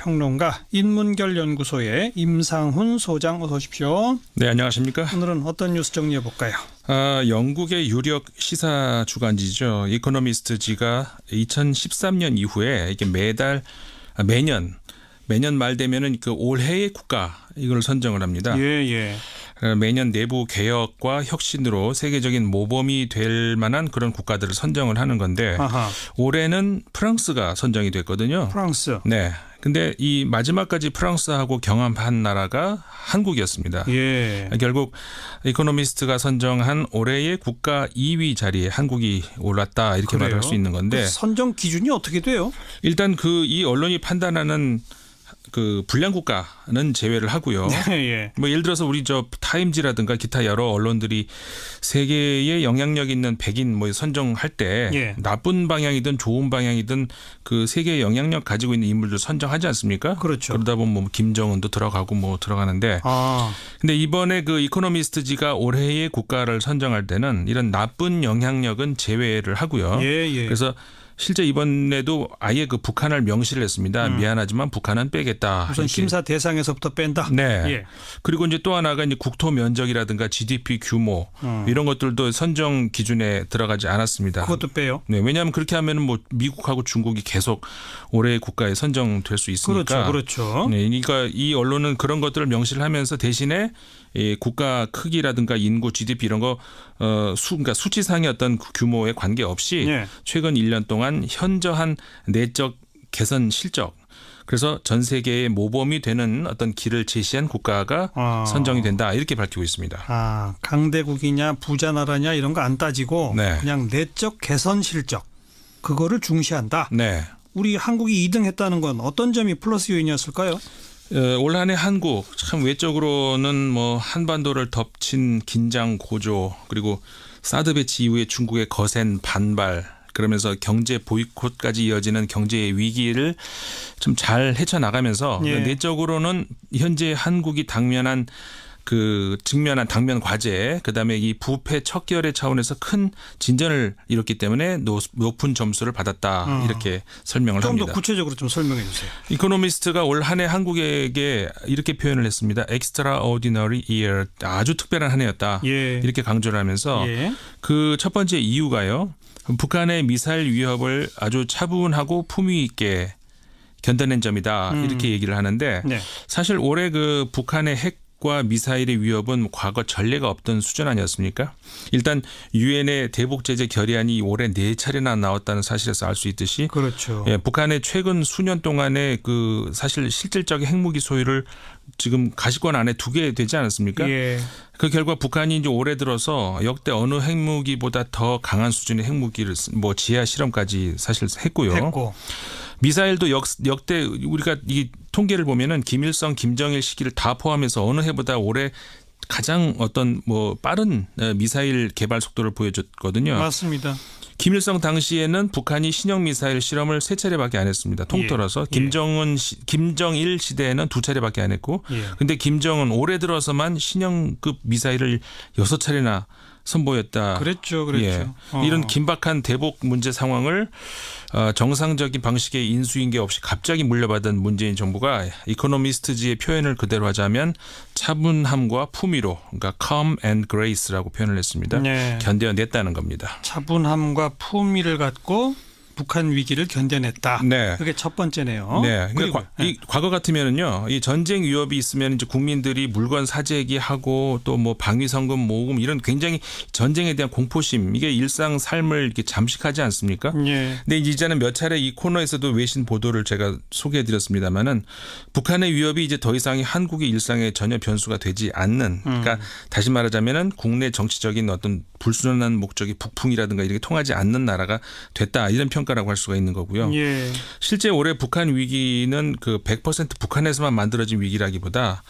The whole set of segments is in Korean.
평론가 인문결 연구소의 임상훈 소장 어서 오십시오. 네, 안녕하십니까? 오늘은 어떤 뉴스 정리해 볼까요? 아, 영국의 유력 시사 주간지죠. 이코노미스트지가 2013년 이후에 이게 매달 아, 매년 매년 말 되면은 그 올해의 국가 이걸 선정을 합니다. 예, 예. 어, 매년 내부 개혁과 혁신으로 세계적인 모범이 될 만한 그런 국가들을 선정을 하는 건데 아하. 올해는 프랑스가 선정이 됐거든요. 프랑스. 네. 근데 이 마지막까지 프랑스하고 경험한 나라가 한국이었습니다. 예. 결국 이코노미스트가 선정한 올해의 국가 2위 자리에 한국이 올랐다 이렇게 그래요? 말할 수 있는 건데 그 선정 기준이 어떻게 돼요? 일단 그 이 언론이 판단하는 그 불량 국가는 제외를 하고요. 예, 예. 뭐 예를 들어서 우리 저 타임지라든가 기타 여러 언론들이 세계에 영향력 있는 백인 뭐 선정할 때 예. 나쁜 방향이든 좋은 방향이든 그 세계에 영향력 가지고 있는 인물들 선정하지 않습니까? 그렇죠. 그러다 보면 뭐 김정은도 들어가고 뭐 들어가는데 아, 근데 이번에 그 이코노미스트지가 올해의 국가를 선정할 때는 이런 나쁜 영향력은 제외를 하고요. 예, 예. 그래서 실제 이번에도 아예 그 북한을 명시를 했습니다. 미안하지만 북한은 빼겠다. 음. 우선 이렇게. 심사 대상에서부터 뺀다. 네. 예. 그리고 이제 또 하나가 이제 국토 면적이라든가 GDP 규모 음. 이런 것들도 선정 기준에 들어가지 않았습니다. 그것도 빼요. 네, 왜냐하면 그렇게 하면은 뭐 미국하고 중국이 계속 올해의 국가에 선정될 수 있으니까. 그렇죠, 그렇죠. 네, 그러니까 이 언론은 그런 것들을 명시를 하면서 대신에 이 국가 크기라든가 인구, GDP 이런 거 어, 수, 그러니까 수치상의 어떤 그 규모에 관계없이 예. 최근 1년 동안 현저한 내적 개선 실적 그래서 전 세계의 모범이 되는 어떤 길을 제시한 국가가 아. 선정이 된다 이렇게 밝히고 있습니다. 아, 강대국이냐 부자 나라냐 이런 거 안 따지고 네. 그냥 내적 개선 실적 그거를 중시한다. 네. 우리 한국이 2등 했다는 건 어떤 점이 플러스 요인이었을까요? 어, 올 한해 한국 참 외적으로는 뭐 한반도를 덮친 긴장 고조 그리고 사드 배치 이후에 중국의 거센 반발 그러면서 경제 보이콧까지 이어지는 경제 위기를 좀 잘 헤쳐나가면서 예. 내적으로는 현재 한국이 당면한 그 직면한 당면 과제 그다음에 이 부패 척결의 차원에서 큰 진전을 이뤘기 때문에 노- 높은 점수를 받았다 음. 이렇게 설명을 좀더 합니다. 구체적으로 좀 설명해 주세요. 이코노미스트가 올 한 해 한국에게 이렇게 표현을 했습니다. extraordinary year. 아주 특별한 한 해였다. 예. 이렇게 강조를 하면서 예. 그첫 번째 이유가요. 북한의 미사일 위협을 아주 차분하고 품위 있게 견뎌낸 점이다. 음. 이렇게 얘기를 하는데 네. 사실 올해 그 북한의 핵 과 미사일의 위협은 과거 전례가 없던 수준 아니었습니까? 일단 유엔의 대북 제재 결의안이 올해 네 차례나 나왔다는 사실에서 알 수 있듯이 그렇죠. 예, 북한의 최근 수년 동안의 그 사실 실질적인 핵무기 소유를 지금 가시권 안에 두게 되지 않았습니까? 예. 그 결과 북한이 이제 올해 들어서 역대 어느 핵무기보다 더 강한 수준의 핵무기를 쓰- 뭐 지하 실험까지 사실 했고요. 했고. 미사일도 역, 역대 우리가 이 통계를 보면은 김일성, 김정일 시기를 다 포함해서 어느 해보다 올해 가장 어떤 뭐 빠른 어, 미사일 개발 속도를 보여줬거든요. 맞습니다. 김일성 당시에는 북한이 신형 미사일 실험을 세 차례밖에 안 했습니다. 통틀어서 예. 김정은 시, 김정일 시대에는 두 차례밖에 안 했고 예. 근데 김정은 올해 들어서만 신형급 미사일을 여섯 차례나 선보였다. 그랬죠, 그랬죠. 예. 어. 이런 긴박한 대북 문제 상황을 어, 정상적인 방식의 인수인계 없이 갑자기 물려받은 문재인 정부가 이코노미스트지의 표현을 그대로 하자면 차분함과 품위로 그러니까 calm and grace라고 표현을 했습니다. 네. 견뎌냈다는 겁니다. 차분함과 품위를 갖고 북한 위기를 견뎌냈다. 네. 그게 첫 번째네요. 네. 근데 그리고 과, 이 과거 같으면은요, 이 전쟁 위협이 있으면 이제 국민들이 물건 사재기 하고 또 뭐 방위 성금 모금 이런 굉장히 전쟁에 대한 공포심 이게 일상 삶을 이렇게 잠식하지 않습니까? 예. 근데 이제는 몇 차례 이 코너에서도 외신 보도를 제가 소개해 드렸습니다만은 북한의 위협이 이제 더 이상 한국의 일상에 전혀 변수가 되지 않는 그러니까 다시 말하자면은 국내 정치적인 어떤 불순한 목적이 북풍이라든가 이렇게 통하지 않는 나라가 됐다 이런 평가라고 할 수가 있는 거고요. 예. 실제 올해 북한 위기는 그 100% 북한에서만 만들어진 위기라기보다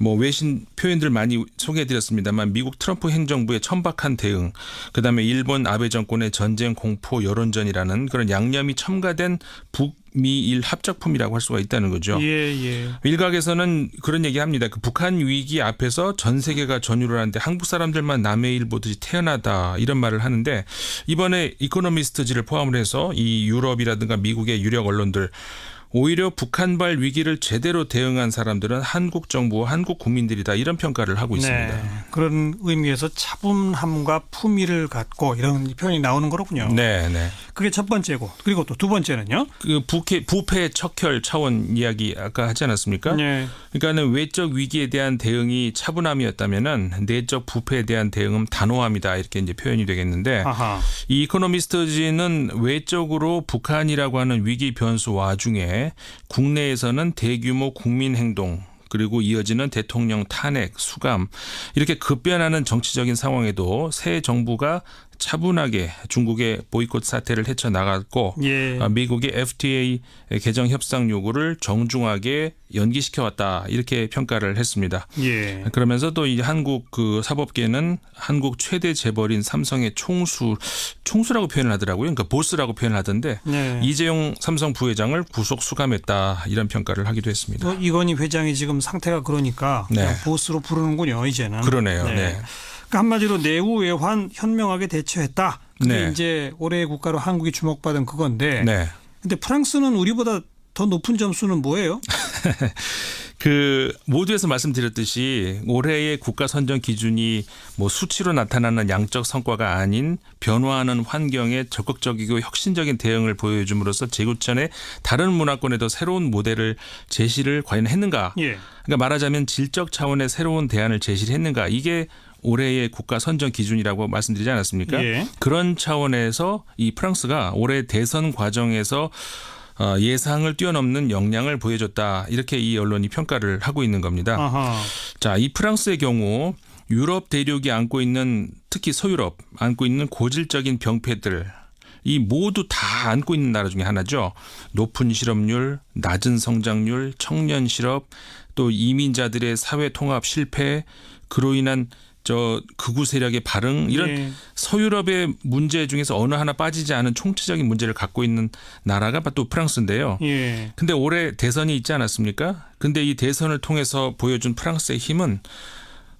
뭐 외신 표현들 많이 소개해드렸습니다만 미국 트럼프 행정부의 천박한 대응, 그 다음에 일본 아베 정권의 전쟁 공포 여론전이라는 그런 양념이 첨가된 북 미일 합작품이라고 할 수가 있다는 거죠. 예, 예. 일각에서는 그런 얘기합니다. 그 북한 위기 앞에서 전 세계가 전율을 하는데 한국 사람들만 남의 일 보듯이 태어나다 이런 말을 하는데 이번에 이코노미스트지를 포함을 해서 이 유럽이라든가 미국의 유력 언론들 오히려 북한발 위기를 제대로 대응한 사람들은 한국 정부와 한국 국민들이다 이런 평가를 하고 있습니다. 네. 그런 의미에서 차분함과 품위를 갖고 이런 표현이 나오는 거로군요. 네, 네. 그게 첫 번째고 그리고 또 두 번째는요. 그 부패 부패 척결 차원 이야기 아까 하지 않았습니까? 네. 그러니까는 외적 위기에 대한 대응이 차분함이었다면은 내적 부패에 대한 대응은 단호함이다 이렇게 이제 표현이 되겠는데 아하. 이 이코노미스트지는 외적으로 북한이라고 하는 위기 변수 와중에 국내에서는 대규모 국민 행동 그리고 이어지는 대통령 탄핵, 수감 이렇게 급변하는 정치적인 상황에도 새 정부가 차분하게 중국의 보이콧 사태를 헤쳐나갔고 예. 아, 미국의 FTA 개정 협상 요구를 정중하게 연기시켜 왔다 이렇게 평가를 했습니다. 예. 그러면서 또 이 한국 그 사법계는 한국 최대 재벌인 삼성의 총수 총수라고 표현을 하더라고요. 그러니까 보스라고 표현을 하던데 네. 이재용 삼성 부회장을 구속 수감했다 이런 평가를 하기도 했습니다. 또 이건희 회장이 지금 상태가 그러니까 네. 보스로 부르는군요 이제는. 그러네요. 네. 그러니까 한마디로 내후 외환 현명하게 대처했다. 그게 네. 이제 올해의 국가로 한국이 주목받은 그건데. 네. 근데 프랑스는 우리보다 더 높은 점수는 뭐예요? 그 모두에서 말씀드렸듯이 올해의 국가 선정 기준이 뭐 수치로 나타나는 양적 성과가 아닌 변화하는 환경에 적극적이고 혁신적인 대응을 보여줌으로써 제구천의 다른 문화권에도 새로운 모델을 제시를 과연 했는가? 예. 그러니까 말하자면 질적 차원의 새로운 대안을 제시를 했는가? 이게 올해의 국가 선정 기준이라고 말씀드리지 않았습니까? 예. 그런 차원에서 이 프랑스가 올해 대선 과정에서 어, 예상을 뛰어넘는 역량을 보여줬다. 이렇게 이 언론이 평가를 하고 있는 겁니다. 아하. 자, 이 프랑스의 경우 유럽 대륙이 안고 있는 특히 서유럽 안고 있는 고질적인 병폐들 이 모두 다 안고 있는 나라 중에 하나죠. 높은 실업률, 낮은 성장률, 청년 실업, 또 이민자들의 사회 통합 실패, 그로 인한 저 극우 세력의 발흥 이런 예. 서유럽의 문제 중에서 어느 하나 빠지지 않은 총체적인 문제를 갖고 있는 나라가 또 프랑스인데요. 예. 근데 올해 대선이 있지 않았습니까? 근데 이 대선을 통해서 보여준 프랑스의 힘은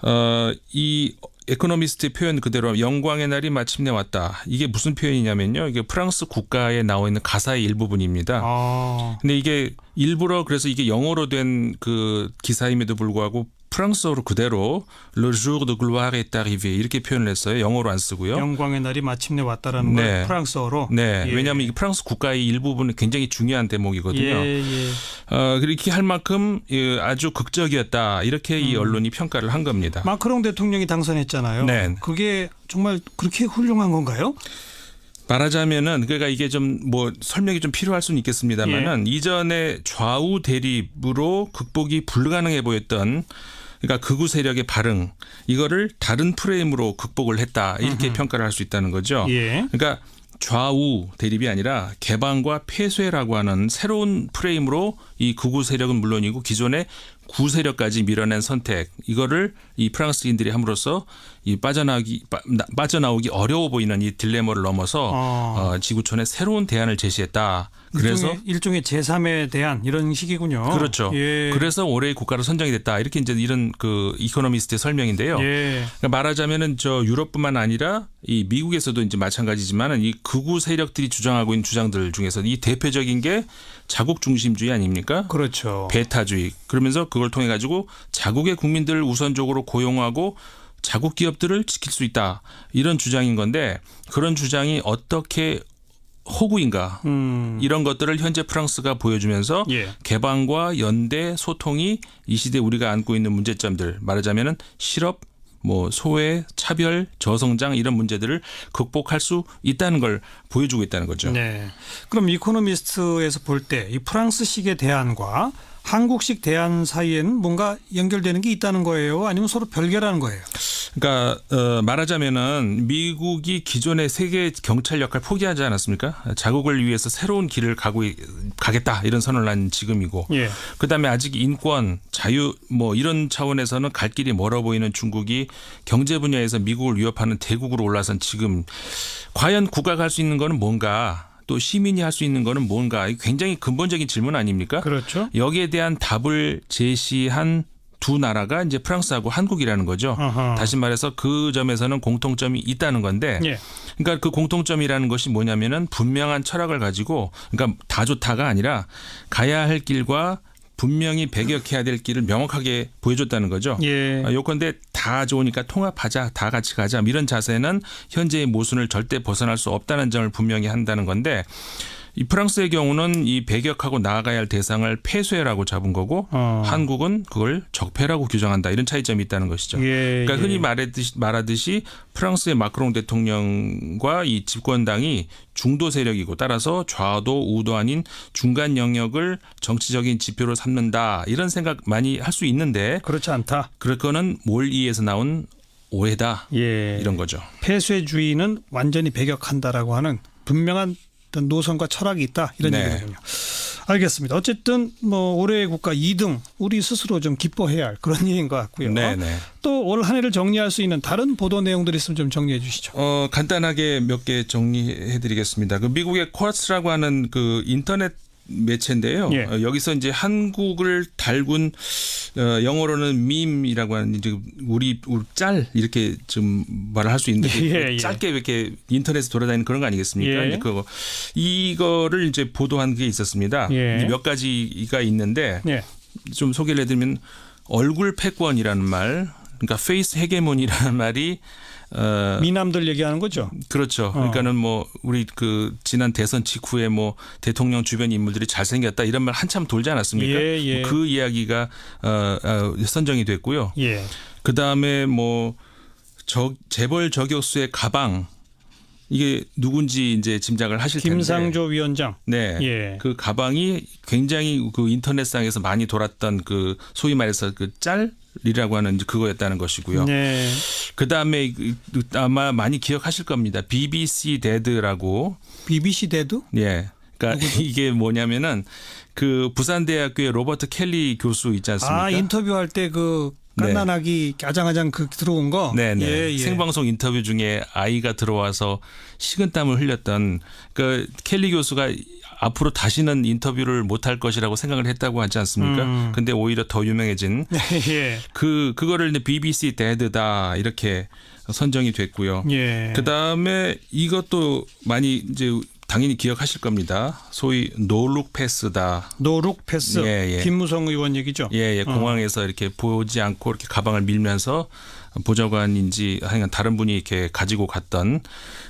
어이 에코노미스트의 표현 그대로 영광의 날이 마침내 왔다. 이게 무슨 표현이냐면요. 이게 프랑스 국가에 나와 있는 가사의 일부분입니다. 아. 근데 이게 일부러 그래서 이게 영어로 된 그 기사임에도 불구하고 프랑스어로 그대로 Le jour de gloire est arrivé 이렇게 표현을 했어요. 영어로 안 쓰고요. 영광의 날이 마침내 왔다라는 네. 걸 프랑스어로. 네, 예. 왜냐하면 이게 프랑스 국가의 일부분은 굉장히 중요한 대목이거든요. 예, 예. 어, 그렇게 할 만큼 예, 아주 극적이었다. 이렇게 이 음. 언론이 평가를 한 겁니다. 마크롱 대통령이 당선했잖아요. 네. 그게 정말 그렇게 훌륭한 건가요? 말하자면은 그러니까 이게 좀 뭐 설명이 좀 필요할 수는 있겠습니다만은 예. 이전에 좌우 대립으로 극복이 불가능해 보였던 그러니까 극우 세력의 발흥 이거를 다른 프레임으로 극복을 했다 이렇게 평가를 할 수 있다는 거죠. 예. 그러니까 좌우 대립이 아니라 개방과 폐쇄라고 하는 새로운 프레임으로 이 극우 세력은 물론이고 기존의 구 세력까지 밀어낸 선택 이거를 이 프랑스인들이 함으로써 이 빠져나오기 빠, 나- 빠져나오기 어려워 보이는 이 딜레마를 넘어서 어. 어, 지구촌에 새로운 대안을 제시했다. 그래서 일종의, 일종의 제3에 대한 이런 식이군요. 그렇죠. 예. 그래서 올해의 국가로 선정이 됐다. 이렇게 이제 이런 그 이코노미스트의 설명인데요. 예. 그러니까 말하자면은 저 유럽뿐만 아니라 이 미국에서도 이제 마찬가지지만은 이 극우 세력들이 주장하고 있는 주장들 중에서 이 대표적인 게 자국 중심주의 아닙니까? 그렇죠. 배타주의. 그러면서 그걸 통해 가지고 자국의 국민들을 우선적으로 고용하고 자국 기업들을 지킬 수 있다. 이런 주장인 건데 그런 주장이 어떻게 호구인가? 음. 이런 것들을 현재 프랑스가 보여주면서 예. 개방과 연대 소통이 이 시대 우리가 안고 있는 문제점들 말하자면은 실업 뭐 소외 차별 저성장 이런 문제들을 극복할 수 있다는 걸 보여주고 있다는 거죠. 네. 그럼 이코노미스트에서 볼 때 이 프랑스식의 대안과 한국식 대안 사이에는 뭔가 연결되는 게 있다는 거예요? 아니면 서로 별개라는 거예요? 그러니까 어, 말하자면은 미국이 기존의 세계 경찰 역할 포기하지 않았습니까? 자국을 위해서 새로운 길을 가고 있- 가겠다 이런 선언을 한 지금이고 예. 그다음에 아직 인권, 자유 뭐 이런 차원에서는 갈 길이 멀어 보이는 중국이 경제 분야에서 미국을 위협하는 대국으로 올라선 지금 과연 국가가 할 수 있는 거는 뭔가 또 시민이 할 수 있는 거는 뭔가 굉장히 근본적인 질문 아닙니까? 그렇죠. 여기에 대한 답을 제시한 두 나라가 이제 프랑스하고 한국이라는 거죠. 어허. 다시 말해서 그 점에서는 공통점이 있다는 건데 예. 그러니까 그 공통점이라는 것이 뭐냐면은 분명한 철학을 가지고 그러니까 다 좋다가 아니라 가야 할 길과 분명히 배격해야 될 길을 명확하게 보여줬다는 거죠. 예. 아, 요건데 다 좋으니까 통합하자, 다 같이 가자 이런 자세는 현재의 모순을 절대 벗어날 수 없다는 점을 분명히 한다는 건데 이 프랑스의 경우는 이 배격하고 나아가야 할 대상을 폐쇄라고 잡은 거고 어. 한국은 그걸 적폐라고 규정한다 이런 차이점이 있다는 것이죠. 예. 그러니까 예. 흔히 말하듯이, 말하듯이 프랑스의 마크롱 대통령과 이 집권당이 중도 세력이고 따라서 좌도 우도 아닌 중간 영역을 정치적인 지표로 삼는다 이런 생각 많이 할 수 있는데 그렇지 않다. 그럴 거는 몰이에서 나온 오해다 예. 이런 거죠. 폐쇄주의는 완전히 배격한다라고 하는 분명한 어떤 노선과 철학이 있다 이런 네. 얘기군요. 알겠습니다. 어쨌든 뭐 올해의 국가 2등 우리 스스로 좀 기뻐해야 할 그런 일인 것 같고요. 네네. 또올 한 해를 정리할 수 있는 다른 보도 내용들이 있으면 좀 정리해 주시죠. 어 간단하게 몇 개 정리해 드리겠습니다. 그 미국의 쿼츠라고 하는 그 인터넷 매체인데요. 예. 어, 여기서 이제 한국을 달군 어, 영어로는 밈이라고 하는 이제 우리, 우리 짤 이렇게 좀 말을 할 수 있는데 그 예, 예. 짧게 이렇게 인터넷에 돌아다니는 그런 거 아니겠습니까? 예. 이제 그거 이거를 이제 보도한 게 있었습니다. 예. 몇 가지가 있는데 예. 좀 소개를 해드리면 얼굴 패권이라는 말, 그러니까 페이스 헤게몬이라는 말이 어, 미남들 얘기하는 거죠. 그렇죠. 그러니까는 뭐 우리 그 지난 대선 직후에 뭐 대통령 주변 인물들이 잘생겼다 이런 말 한참 돌지 않았습니까? 예, 예. 그 이야기가 어, 어, 선정이 됐고요. 예. 그 다음에 뭐 저, 재벌 저격수의 가방 이게 누군지 이제 짐작을 하실 텐데. 김상조 위원장. 네. 예. 그 가방이 굉장히 그 인터넷상에서 많이 돌았던 그 소위 말해서 그 짤 이라고 하는 그거였다는 것이고요. 네. 그 다음에 아마 많이 기억하실 겁니다. BBC 데드라고. BBC 대도? 예. 그러니까 이게 뭐냐면은 그 부산대학교의 로버트 켈리 교수 있지 않습니까? 아 인터뷰할 때그 네. 깐난아기 아장아장 그 들어온 거. 네네. 예, 예. 생방송 인터뷰 중에 아이가 들어와서 식은땀을 흘렸던 그 켈리 교수가 앞으로 다시는 인터뷰를 못할 것이라고 생각을 했다고 하지 않습니까? 음. 근데 오히려 더 유명해진 예. 그 그거를 이제 BBC 데드다 이렇게 선정이 됐고요. 예. 그 다음에 이것도 많이 이제 당연히 기억하실 겁니다. 소위 노룩 패스다. 노룩 패스. 예, 예. 김무성 의원 얘기죠. 예, 예, 어. 공항에서 이렇게 보지 않고 이렇게 가방을 밀면서 보좌관인지 하여간 다른 분이 이렇게 가지고 갔던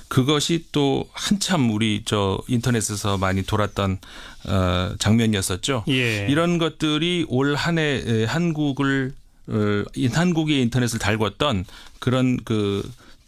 그것이 또 한참 우리 저 인터넷에서 많이 돌았던 어 장면이었었죠. 예. 이런 것들이 올 한 해 한국을 어, 이 한국의 인터넷을 달궜던 그런 그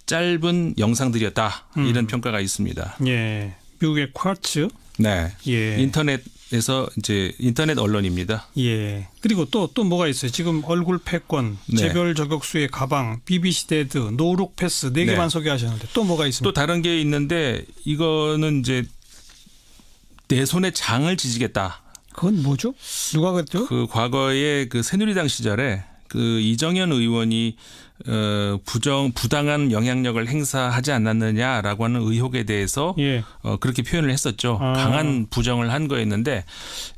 짧은 영상들이었다 음. 이런 평가가 있습니다. 예. 미국의 쿼츠. 네. 예. 인터넷에서 이제 인터넷 언론입니다. 예. 그리고 또또 뭐가 있어요? 지금 얼굴 패권, 네. 재별 저격수의 가방, BBC 데드, 노룩 패스 네 네. 개만 소개하셨는데 또 뭐가 있습니까? 또 다른 게 있는데 이거는 이제 내 손에 장을 지지겠다. 그건 뭐죠? 누가 그랬죠? 그 과거에 그 새누리당 시절에 그 이정현 의원이 어 부정 부당한 영향력을 행사하지 않았느냐라고 하는 의혹에 대해서 예. 어 그렇게 표현을 했었죠. 아. 강한 부정을 한 거였는데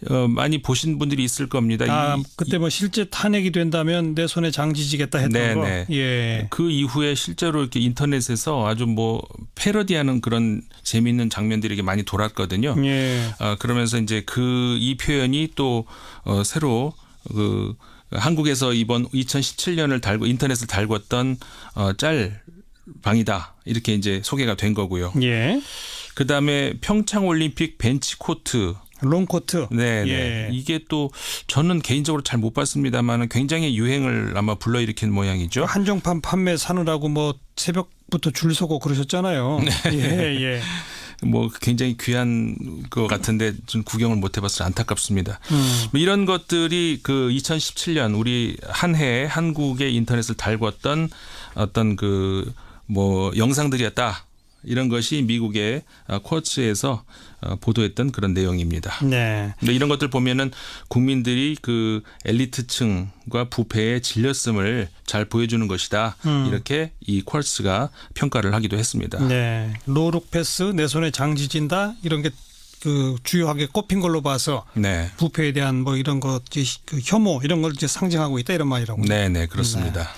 어 많이 보신 분들이 있을 겁니다. 아, 이- 그때 뭐 실제 탄핵이 된다면 내 손에 장지지겠다 했던 네, 거. 네. 예. 그 이후에 실제로 이렇게 인터넷에서 아주 뭐 패러디하는 그런 재미있는 장면들이 이렇게 많이 돌았거든요. 예. 어, 그러면서 이제 그 이 표현이 또 어, 새로 그 한국에서 이번 2017년을 달고 인터넷을 달궜던 어, 짤 방이다 이렇게 이제 소개가 된 거고요. 예. 그 다음에 평창 올림픽 벤치 코트. 롱 코트. 네, 예. 네. 이게 또 저는 개인적으로 잘 못 봤습니다만 굉장히 유행을 아마 불러일으킨 모양이죠. 한정판 판매 사느라고 뭐 새벽부터 줄 서고 그러셨잖아요. 네. 예, 예. 뭐 굉장히 귀한 것 같은데 좀 구경을 못 해봐서 안타깝습니다. 음. 뭐 이런 것들이 그 2017년 우리 한 해에 한국의 인터넷을 달궜던 어떤 그 뭐 영상들이었다. 이런 것이 미국의 어, 쿼츠에서 어, 보도했던 그런 내용입니다. 네. 근데 이런 것들 보면은 국민들이 그 엘리트층과 부패에 질렸음을 잘 보여주는 것이다. 음. 이렇게 이 쿼츠가 평가를 하기도 했습니다. 네. 노룩 패스 내 손에 장지진다 이런 게그 주요하게 꼽힌 걸로 봐서 네. 부패에 대한 뭐 이런 것, 그 혐오 이런 걸 이제 상징하고 있다 이런 말이라고. 네, 네, 그렇습니다.